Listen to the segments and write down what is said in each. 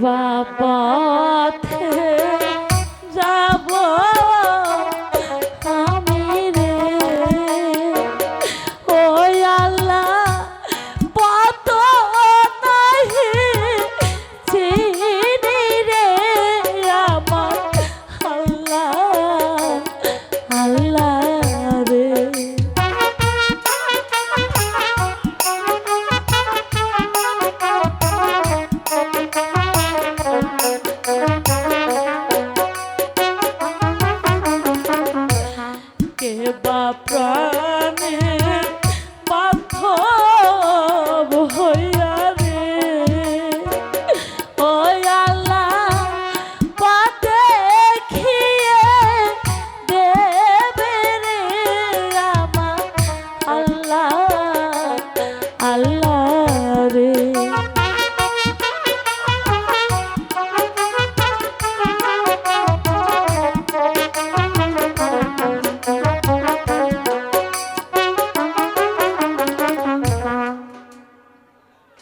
বা পথে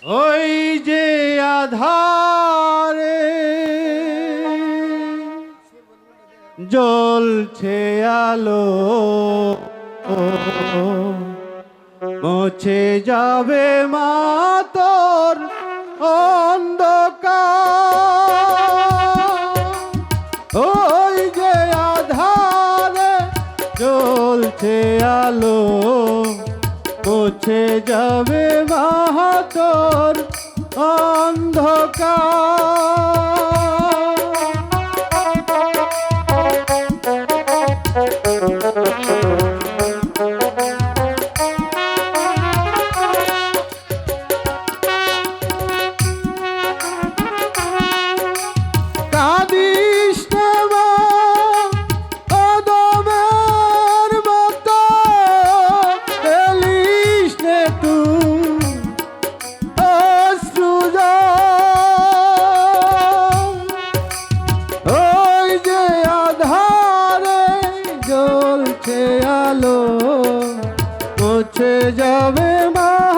ওই যে আধারে জ্বলছে আলো মুছে যাবে মাতর অন্ধকার। ওই যে আধারে জ্বলছে আলো মুছে যাবে বাহাতর অন্ধকার। যাবে মাহাতর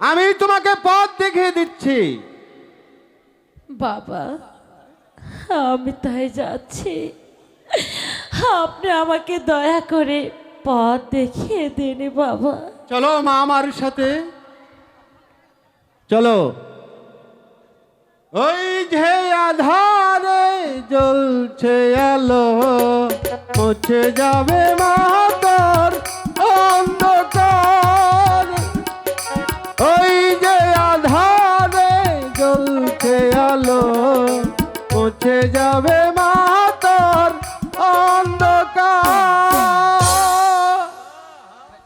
আমি তোমাকে পথ দেখিয়ে দিচ্ছি। বাবা আমি তাই যাচ্ছি। আপনি আমাকে দয়া করে পথ দেখিয়ে দিন বাবা। চলো মা আমার সাথে। চলো। ওই যে আধারে জ্বলছে আলো মুছে যাবে মাতর মুছে যাবে মাতর অন্ধকার।